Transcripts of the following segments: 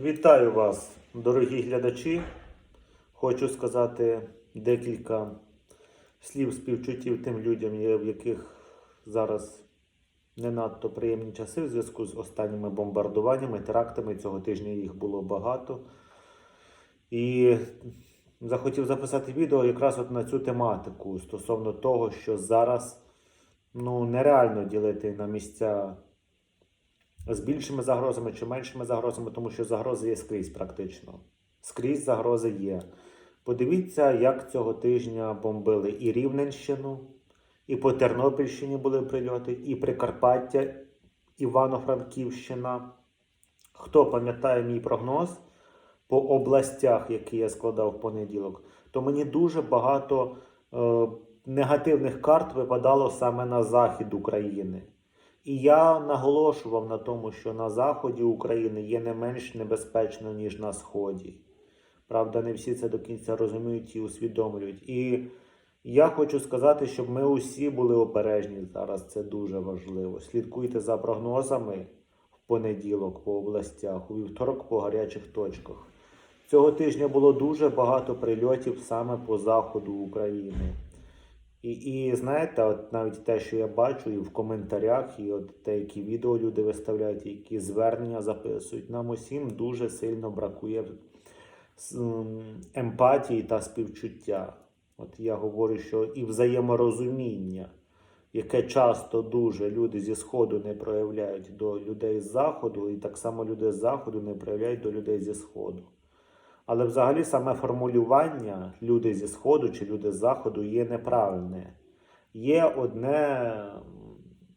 Вітаю вас, дорогі глядачі. Хочу сказати декілька слів співчуттів тим людям, в яких зараз не надто приємні часи в зв'язку з останніми бомбардуваннями, терактами. Цього тижня їх було багато. І захотів записати відео якраз от на цю тематику стосовно того, що зараз ну, нереально ділити на місця з більшими загрозами чи меншими загрозами, тому що загрози є скрізь практично. Скрізь загрози є. Подивіться, як цього тижня бомбили і Рівненщину, і по Тернопільщині були прильоти, і Прикарпаття, Івано-Франківщина. Хто пам'ятає мій прогноз по областях, які я складав в понеділок, то мені дуже багато е, негативних карт випадало саме на захід України. І я наголошував на тому, що на заході України є не менш небезпечно, ніж на сході. Правда, не всі це до кінця розуміють і усвідомлюють. І я хочу сказати, щоб ми усі були обережні зараз. Це дуже важливо. Слідкуйте за прогнозами в понеділок по областях, у вівторок по гарячих точках. Цього тижня було дуже багато прильотів саме по заходу України. І, і знаєте, от навіть те, що я бачу, і в коментарях, і от те, які відео люди виставляють, які звернення записують, нам усім дуже сильно бракує емпатії та співчуття. От я говорю, що і взаєморозуміння, яке часто дуже люди зі Сходу не проявляють до людей з Заходу, і так само люди з Заходу не проявляють до людей зі Сходу. Але взагалі саме формулювання люди зі Сходу чи люди з Заходу є неправильне. Є одне,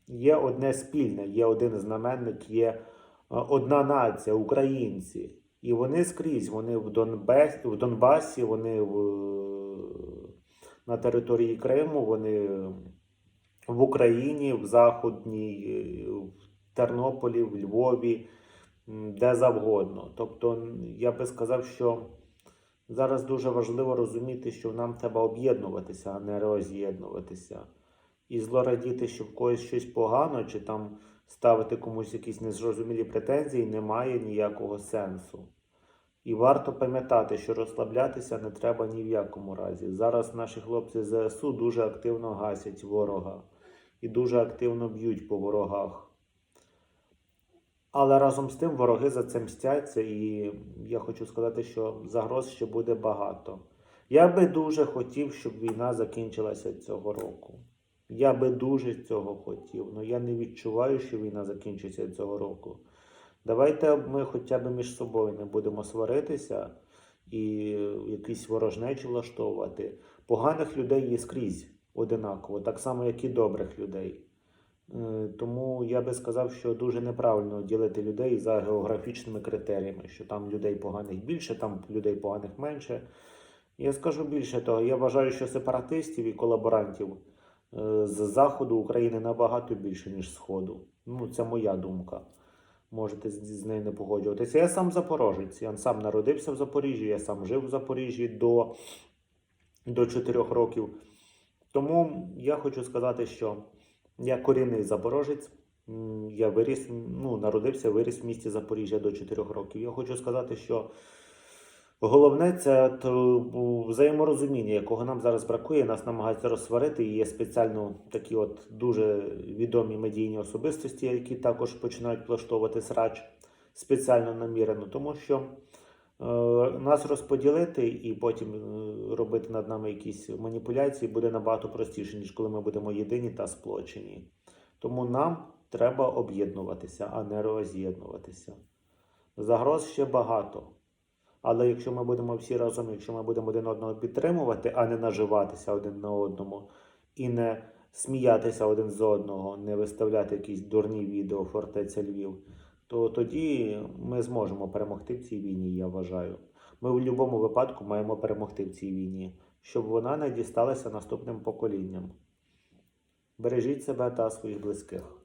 є одне спільне, є один знаменник, є е, одна нація, українці. І вони скрізь, вони в, Донбас, в Донбасі, вони в, на території Криму, вони в Україні, в Заходній, в Тернополі, в Львові, де завгодно. Тобто, я би сказав, що зараз дуже важливо розуміти, що нам треба об'єднуватися, а не роз'єднуватися. І злорадіти, що в когось щось погано, чи там ставити комусь якісь незрозумілі претензії, немає ніякого сенсу. І варто пам'ятати, що розслаблятися не треба ні в якому разі. Зараз наші хлопці ЗСУ дуже активно гасять ворога і дуже активно б'ють по ворогах. Але разом з тим вороги за це мстяться, і я хочу сказати, що загроз ще буде багато. Я би дуже хотів, щоб війна закінчилася цього року. Я би дуже цього хотів, але я не відчуваю, що війна закінчиться цього року. Давайте ми хоча б між собою не будемо сваритися і якісь ворожнечі влаштовувати. Поганих людей є скрізь одинаково, так само, як і добрих людей. Е, Тому я би сказав, що дуже неправильно ділити людей за географічними критеріями, що там людей поганих більше, там людей поганих менше. Я скажу більше того, я вважаю, що сепаратистів і колаборантів е, з заходу України набагато більше, ніж Сходу. Ну, це моя думка. Можете з нею не погоджуватися. Я сам запорожець, я сам народився в Запоріжжі, я сам жив в Запоріжжі до, до 4 років. Тому я хочу сказати, що я корінний запорожець. Я виріс, ну, народився, виріс в місті Запоріжжя до 4 років. Я хочу сказати, що головне це взаєморозуміння, якого нам зараз бракує. Нас намагаються розсварити. І є спеціально такі от дуже відомі медійні особистості, які також починають влаштовувати срач спеціально намірено, тому що нас розподілити і потім е, робити над нами якісь маніпуляції буде набагато простіше, ніж коли ми будемо єдині та сплочені. Тому нам треба об'єднуватися, а не роз'єднуватися. Загроз ще багато. Але якщо ми будемо всі разом, якщо ми будемо один одного підтримувати, а не наживатися один на одному, і не сміятися один з одного, не виставляти якісь дурні відео фортеця Львів, то тоді ми зможемо перемогти в цій війні, я вважаю. Ми в будь-якому випадку маємо перемогти в цій війні, щоб вона не дісталася наступним поколінням. Бережіть себе та своїх близьких.